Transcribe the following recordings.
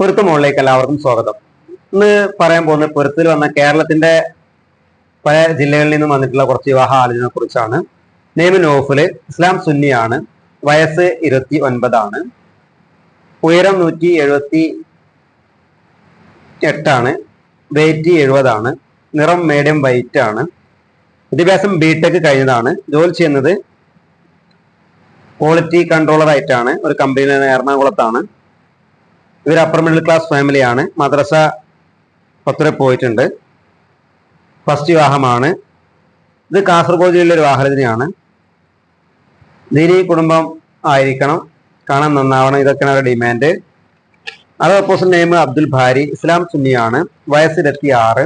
പൊരുത്ത് മുകളിലേക്ക് എല്ലാവർക്കും സ്വാഗതം. ഇന്ന് പറയാൻ പോകുന്ന പൊരുത്തിൽ വന്ന കേരളത്തിന്റെ പല ജില്ലകളിൽ നിന്നും വന്നിട്ടുള്ള കുറച്ച് വിവാഹ ആലോചനയെ കുറിച്ചാണ്. നെയ്മ് നോഫിൽ ഇസ്ലാം സുന്നിയാണ് വയസ്സ് ഇരുപത്തി ഒൻപതാണ് ഉയരം നൂറ്റി എഴുപത്തി എട്ടാണ് വെയിറ്റ് എഴുപതാണ് നിറം മീഡിയം വൈറ്റ് ആണ്. വിദ്യാഭ്യാസം ബിടെക് കഴിഞ്ഞതാണ്. ജോലി ചെയ്യുന്നത് ക്വാളിറ്റി കൺട്രോളർ ആയിട്ടാണ്. ഒരു കമ്പനിയിൽ എറണാകുളത്താണ് ഇവർ അപ്പർ മിഡിൽ ക്ലാസ് ഫാമിലിയാണ് മദ്രസ പത്ത് വരെ പോയിട്ടുണ്ട്. ഫസ്റ്റ് വിവാഹമാണ്. ഇത് കാസർഗോഡ് ജില്ലയിലെ ഒരു വാഹനത്തിനെയാണ്. ദീനി കുടുംബം ആയിരിക്കണം. കാണാൻ നന്നാവണം. ഇതൊക്കെയാണ് അവരുടെ ഡിമാൻഡ് അത് ഓപ്പോസിറ്റ് നെയിം അബ്ദുൽ ഭാരി. ഇസ്ലാം സുന്നിയാണ് വയസ്സ് ഇരുപത്തി ആറ്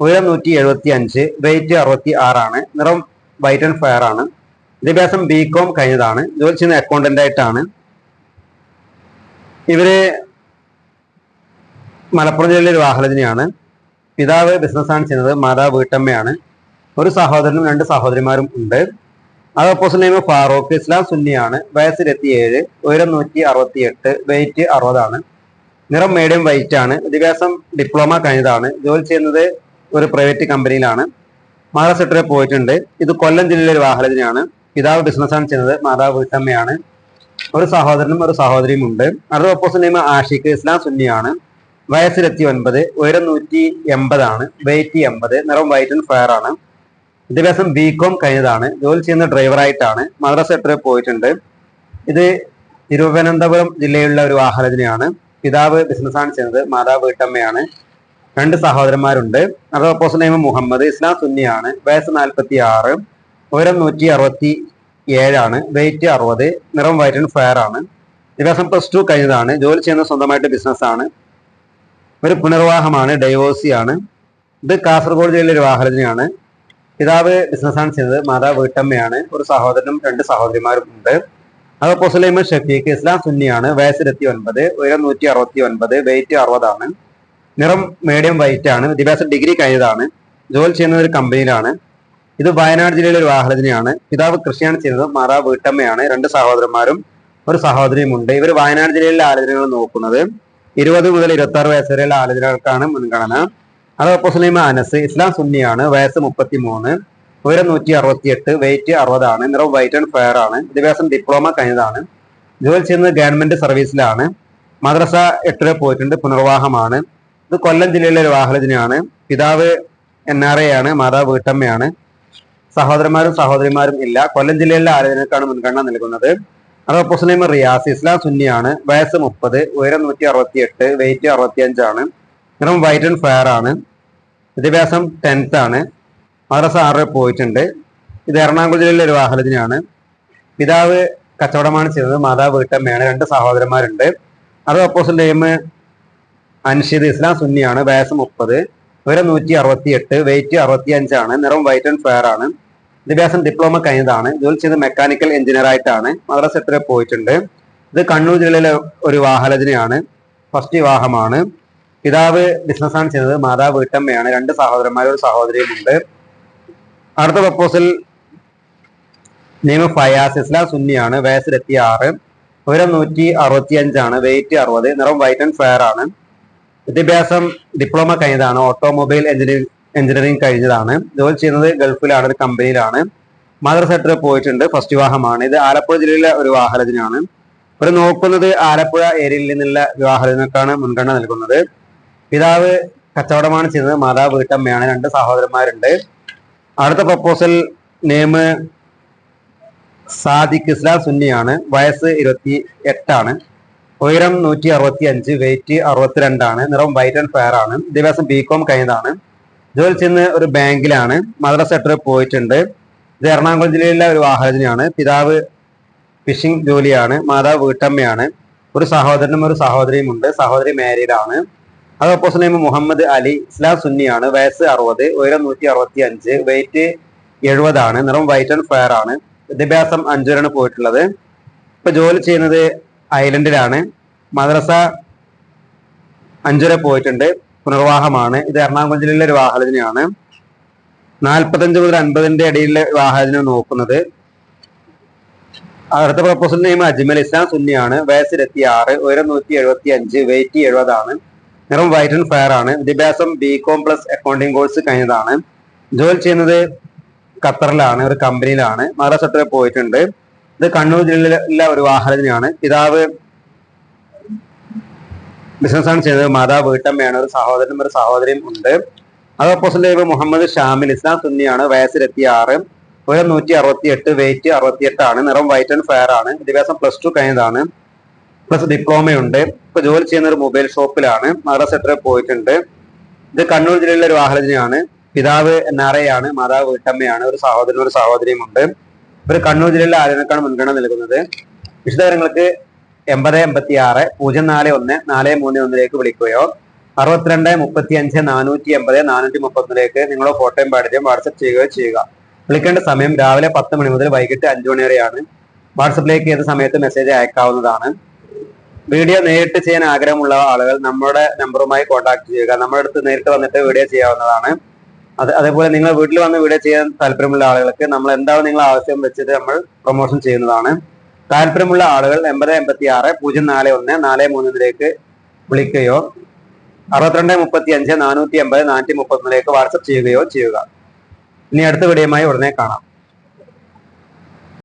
ഉയരം നൂറ്റി എഴുപത്തി അഞ്ച് വെയിറ്റ് അറുപത്തി ആറാണ് നിറം വൈറ്റ് ആൻഡ് ഫയർ ആണ്. വിദ്യാഭ്യാസം ബി കോം കഴിഞ്ഞതാണ്. ജോലി ചെയ്യുന്ന അക്കൗണ്ടന്റ് ആയിട്ടാണ്. ഇവർ മലപ്പുറം ജില്ലയിലെ ഒരു വാഹനത്തിനെയാണ് പിതാവ് ബിസിനസ്സാണ് ചെയ്യുന്നത് മാതാവ് വീട്ടമ്മയാണ്. ഒരു സഹോദരനും രണ്ട് സഹോദരിമാരും ഉണ്ട്. അത് ഓപ്പോസിറ്റ് നെയിം ഫാറൂഖ് ഇസ്ലാം സുന്നിയാണ്. വയസ്സ് ഇരുപത്തിയേഴ് ഉയരം നൂറ്റി അറുപത്തി എട്ട് വെയിറ്റ് അറുപതാണ്. നിറം മീഡിയം വൈറ്റ് ആണ്. വിദ്യാഭ്യാസം ഡിപ്ലോമ കഴിഞ്ഞതാണ്. ജോലി ചെയ്യുന്നത് ഒരു പ്രൈവറ്റ് കമ്പനിയിലാണ് മാതാ സെക്ടറിൽ പോയിട്ടുണ്ട്. ഇത് കൊല്ലം ജില്ലയിലെ ഒരു വാഹനത്തിനാണ് പിതാവ് ബിസിനസ്സാണ് ചെയ്യുന്നത് മാതാവ് വീട്ടമ്മയാണ്. ഒരു സഹോദരനും ഒരു സഹോദരിയും ഉണ്ട്. അടുത്ത ഓപ്പോസിറ്റ് നെയിം ആഷിഖ് ഇസ്ലാം സുന്നിയാണ്. വയസ്സ് ഇരുപത്തി ഒൻപത് ഉയരം നൂറ്റി എൺപതാണ് വെയിറ്റ് എൺപത് നിറം വൈറ്റ് ആൻഡ് ഫയർ ആണ്. വിദ്യാഭ്യാസം ബി കോം കഴിഞ്ഞതാണ് ജോലി ചെയ്യുന്ന ഡ്രൈവറായിട്ടാണ് മദ്രാസ് എത്ര പോയിട്ടുണ്ട്. ഇത് തിരുവനന്തപുരം ജില്ലയിലുള്ള ഒരു വാഹനത്തിനെയാണ് പിതാവ് ബിസിനസ്സാണ് ചെയ്യുന്നത് മാതാവ് വീട്ടമ്മയാണ്. രണ്ട് സഹോദരന്മാരുണ്ട്. അത് ഓപ്പോസിറ്റ് നെയിം മുഹമ്മദ് ഇസ്ലാം സുന്നിയാണ് വയസ്സ് നാൽപ്പത്തി ആറ് ഉയരം നൂറ്റി അറുപത്തി ഏഴാണ് വെയിറ്റ് അറുപത് നിറം വൈറ്റ് ആൻഡ് ഫയർ ആണ്. വിദ്യാഭ്യാസം പ്ലസ് ടു കഴിഞ്ഞതാണ് ജോലി ചെയ്യുന്നത് സ്വന്തമായിട്ട് ബിസിനസ്സാണ് ഒരു പുനർവാഹമാണ് ഡൈവോഴ്സിയാണ് ഇത് കാസർഗോഡ് ജില്ലയിലെ ഒരു വാഹനത്തിനാണ് പിതാവ് ബിസിനസ്സാണ് ചെയ്തത് മാതാവ് വീട്ടമ്മയാണ്. ഒരു സഹോദരനും രണ്ട് സഹോദരിമാരും ഉണ്ട്. അത് പൊസലൈമ ഷഫീഖ് ഇസ്ലാം സുന്നിയാണ്. വയസ്സിലെത്തി ഒൻപത് ഉയരം നൂറ്റി അറുപത്തി ഒൻപത് വെയിറ്റ് അറുപതാണ്. നിറം മീഡിയം വൈറ്റ് ആണ്. വിദ്യാഭ്യാസം ഡിഗ്രി കഴിഞ്ഞതാണ്. ജോലി ചെയ്യുന്ന ഒരു കമ്പനിയിലാണ് ഇത് വയനാട് ജില്ലയിലെ ഒരു വാഹനത്തിനെയാണ്. പിതാവ് കൃഷിയാണ് ചെയ്തത് മാതാവ് വീട്ടമ്മയാണ്. രണ്ട് സഹോദരന്മാരും ഒരു സഹോദരിയും ഉണ്ട്. ഇവർ വയനാട് ജില്ലയിലെ ആലോചനകൾ നോക്കുന്നത്. ഇരുപത് മുതൽ ഇരുപത്തി ആറ് വയസ്സ് വരെയുള്ള ആലോചനകൾക്കാണ് മുൻഗണന. അത് സുലൈമ അനസ് ഇസ്ലാം സുന്നിയാണ് വയസ്സ് മുപ്പത്തി മൂന്ന് ഉയരം നൂറ്റി അറുപത്തി എട്ട് വെയിറ്റ് അറുപതാണ് നിറം വൈറ്റ് ആൻഡ് ഫയർ ആണ് വിദ്യാഭ്യാസം ഡിപ്ലോമ കഴിഞ്ഞതാണ് ജോലി ചെയ്യുന്നത് ഗവൺമെന്റ് സർവീസിലാണ് മദ്രസ എട്ടര പോയിട്ടുണ്ട് പുനർവാഹമാണ് ഇത് കൊല്ലം ജില്ലയിലെ ഒരു വാഹനത്തിനാണ് പിതാവ് എൻ ആർ എ ആണ് മാതാവ് വീട്ടമ്മയാണ് സഹോദരന്മാരും സഹോദരിമാരും ഇല്ല കൊല്ലം ജില്ലയിലെ ആലോചനക്കാണ് മുൻഗണന നൽകുന്നത്. അത് ഓപ്പോസിറ്റ് നെയിം റിയാസ് ഇസ്ലാം സുന്നിയാണ് വയസ്സ് മുപ്പത് ഉയരം നൂറ്റി അറുപത്തി എട്ട് വെയിറ്റ് അറുപത്തി അഞ്ചാണ് നിറം വൈറ്റ് ആൻഡ് ഫയർ ആണ് വിദ്യാഭ്യാസം ടെൻത്ത് ആണ് മദ്രസ ആറ് പോയിട്ടുണ്ട് ഇത് എറണാകുളം ജില്ലയിലെ ഒരു വാഹനത്തിനാണ് പിതാവ് കച്ചവടമാണ് ചെയ്തത് മാതാവ് വീട്ടമ്മയാണ് രണ്ട് സഹോദരന്മാരുണ്ട്. അത് ഓപ്പോസിറ്റ് നെയിം അൻഷിദ് ഇസ്ലാം സുന്നിയാണ് വയസ്സ് മുപ്പത് ഉയരം നൂറ്റി അറുപത്തി എട്ട് വെയിറ്റ് അറുപത്തി അഞ്ചാണ് നിറം വൈറ്റ് ആൻഡ് ഫയർ ആണ്. വിദ്യാഭ്യാസം ഡിപ്ലോമ കഴിഞ്ഞതാണ്. ജോലി ചെയ്ത് മെക്കാനിക്കൽ എഞ്ചിനീയർ ആയിട്ടാണ് മദ്രാസ് എത്ര പോയിട്ടുണ്ട്. ഇത് കണ്ണൂർ ജില്ലയിലെ ഒരു വാഹനത്തിനെയാണ്. ഫസ്റ്റ് വിവാഹമാണ്. പിതാവ് ബിസിനസ്സാണ് ചെയ്തത് മാതാവ് വീട്ടമ്മയാണ്. രണ്ട് സഹോദരന്മാരും ഒരു സഹോദരിയും ഉണ്ട്. അടുത്ത പ്രപ്പോസൽ നെയ്മ് ഫയാസ് ഇസ്ലാം സുന്നിയാണ്. വയസ്സിലെത്തി ആറ് ഉയരം നൂറ്റി അറുപത്തി അഞ്ചാണ് വെയിറ്റ് അറുപത്. നിറം വൈറ്റ് ആൻഡ് ഫെയർ ആണ്. വിദ്യാഭ്യാസം ഡിപ്ലോമ കഴിഞ്ഞതാണ്. ഓട്ടോമൊബൈൽ എഞ്ചിനീയറിംഗ് എഞ്ചിനീയറിംഗ് കഴിഞ്ഞതാണ്. ജോലി ചെയ്യുന്നത് ഗൾഫിലാണ് ഒരു കമ്പനിയിലാണ്. മദർ സെക്ടർ പോയിട്ടുണ്ട്. ഫസ്റ്റ് വിവാഹമാണ്. ഇത് ആലപ്പുഴ ജില്ലയിലെ ഒരു വാഹനത്തിനാണ്. ഇവർ നോക്കുന്നത് ആലപ്പുഴ ഏരിയയിൽ നിന്നുള്ള വിവാഹത്തിനൊക്കെയാണ് മുൻഗണന നൽകുന്നത്. പിതാവ് കച്ചവടമാണ് ചെയ്യുന്നത്. മാതാവ് വീട്ടമ്മയാണ്. രണ്ട് സഹോദരന്മാരുണ്ട്. അടുത്ത പ്രപ്പോസൽ നെയിം സാദിഖ് ഇസ്ലാം സുന്നിയാണ്. വയസ്സ് ഇരുപത്തി എട്ടാണ് ഉയരം നൂറ്റി അറുപത്തി അഞ്ച് വെയിറ്റ് അറുപത്തിരണ്ടാണ്. നിറം വൈറ്റ് ആൻഡ് ഫെയർ ആണ്. വിദ്യാഭ്യാസം ബി കോം കഴിഞ്ഞതാണ്. ജോലി ചെയ്യുന്ന ഒരു ബാങ്കിലാണ് മദ്രസ സെക്ടറിൽ പോയിട്ടുണ്ട്. ഇത് എറണാകുളം ജില്ലയിലെ ഒരു വാഹനത്തിനാണ് പിതാവ് ഫിഷിംഗ് ജോലിയാണ് മാതാവ് വീട്ടമ്മയാണ് ഒരു സഹോദരനും ഒരു സഹോദരിയും ഉണ്ട്. സഹോദരി മാരീഡ് ആണ്. അത് ഓപ്പോസിറ്റ് നെയിം മുഹമ്മദ് അലി ഇസ്ലാം സുന്നിയാണ്. വയസ്സ് അറുപത് ഉയരം നൂറ്റി അറുപത്തി അഞ്ച് വെയിറ്റ് എഴുപതാണ്. നിറം വൈറ്റ് ആൻഡ് ഫയർ ആണ്. വിദ്യാഭ്യാസം അഞ്ചുവരാണ് പോയിട്ടുള്ളത്. ഇപ്പൊ ജോലി ചെയ്യുന്നത് ഐലൻഡിലാണ്. മദ്രസ അഞ്ചുവരെ പോയിട്ടുണ്ട്. പുനർവാഹമാണ് ഇത് എറണാകുളം ജില്ലയിലെ ഒരു വാഹനത്തിനെയാണ്. നാൽപ്പത്തഞ്ച് മുതൽ അൻപതിന്റെ ഇടയിലെ വാഹനത്തിനെ നോക്കുന്നത്. അടുത്ത പ്രപ്പോസൽ നെയിം അജ്മൽ ഇസ്ലാം സുന്നിയാണ്. വയസ്സ് ഇരുപത്തി ആറ് ഉയരം നൂറ്റി എഴുപത്തി അഞ്ച് വെയിറ്റ് എഴുപതാണ്. നിറം വൈറ്റ് ആൻഡ് ഫയർ ആണ്. വിദ്യാഭ്യാസം B com plus accounting course കഴിഞ്ഞതാണ്. ജോലി ചെയ്യുന്നത് ഖത്തറിലാണ് ഒരു കമ്പനിയിലാണ് മഹാരാഷ്ട്ര പോയിട്ടുണ്ട്. ഇത് കണ്ണൂർ ജില്ലയിലെ ഒരു വാഹനത്തിനാണ് പിതാവ് ബിസിനസ്സാണ് ചെയ്യുന്നത്. മാതാവ് വീട്ടമ്മയാണ് ഒരു സഹോദരനും ഒരു സഹോദരിയും ഉണ്ട്. അത് ഓപ്പോസിറ്റ് മുഹമ്മദ് ഷാമിൽ ഇസ്ലാം സുന്നിയാണ്. വയസ്സ് ഇരുപത്തി ആറ് ഉയരം നൂറ്റി അറുപത്തി എട്ട് വെയിറ്റ് അറുപത്തി ആണ് നിറം വൈറ്റ് ആൻഡ് ഫയർ ആണ്. വിദ്യാഭ്യാസം പ്ലസ് ടു കഴിഞ്ഞതാണ്. പ്ലസ് ഡിപ്ലോമയുണ്ട് ഇപ്പൊ ജോലി ചെയ്യുന്ന ഒരു മൊബൈൽ ഷോപ്പിലാണ് മഹാരാഷ്ട്ര പോയിട്ടുണ്ട്. ഇത് കണ്ണൂർ ജില്ലയിലെ ഒരു വാഹനത്തിനാണ് പിതാവ് എൻ മാതാവ് വീട്ടമ്മയാണ് ഒരു സഹോദരനും ഒരു സഹോദരിയും ഉണ്ട്. ഇവർ കണ്ണൂർ ജില്ലയിലെ ആരോഗ്യക്കാണ് മുൻഗണന നൽകുന്നത്. വിശദവിവരങ്ങൾക്ക് എൺപത് എൺപത്തി ആറ് പൂജ്യം നാല് ഒന്ന് നാല് മൂന്ന് ഒന്നിലേക്ക് വിളിക്കുകയോ അറുപത്തിരണ്ട് മുപ്പത്തി അഞ്ച് നാനൂറ്റി എൺപത് നാനൂറ്റി മുപ്പത്തൊന്നിലേക്ക് നിങ്ങളോ ഫോട്ടോയും പാടിയും വാട്സപ്പ് ചെയ്യുകയോ ചെയ്യുക. വിളിക്കേണ്ട സമയം രാവിലെ പത്ത് മണി മുതൽ വൈകിട്ട് അഞ്ചു മണി വരെയാണ്. വാട്സപ്പിലേക്ക് ഏത് സമയത്ത് മെസ്സേജ് അയക്കാവുന്നതാണ്. വീഡിയോ നേരിട്ട് ചെയ്യാൻ ആഗ്രഹമുള്ള ആളുകൾ നമ്മുടെ നമ്പറുമായി കോൺടാക്ട് ചെയ്യുക. നമ്മുടെ അടുത്ത് നേരിട്ട് വന്നിട്ട് വീഡിയോ ചെയ്യാവുന്നതാണ്. അത് അതേപോലെ നിങ്ങൾ വീട്ടിൽ വന്ന് വീഡിയോ ചെയ്യാൻ താല്പര്യമുള്ള ആളുകൾക്ക് നമ്മൾ എന്താണ് നിങ്ങൾ ആവശ്യം വെച്ചിട്ട് നമ്മൾ പ്രൊമോഷൻ ചെയ്യുന്നതാണ്. താല്പര്യമുള്ള ആളുകൾ എൺപത് എൺപത്തി ആറ് പൂജ്യം നാല് ഒന്ന് നാല് മൂന്നിലേക്ക് വിളിക്കുകയോ അറുപത്തിരണ്ട് മുപ്പത്തി അഞ്ച് നാനൂറ്റി എൺപത് നാനൂറ്റി മുപ്പത്തൊന്നിലേക്ക് വാട്സപ്പ് ചെയ്യുകയോ ചെയ്യുക. ഇനി അടുത്ത വീഡിയോയുമായി ഉടനെ കാണാം.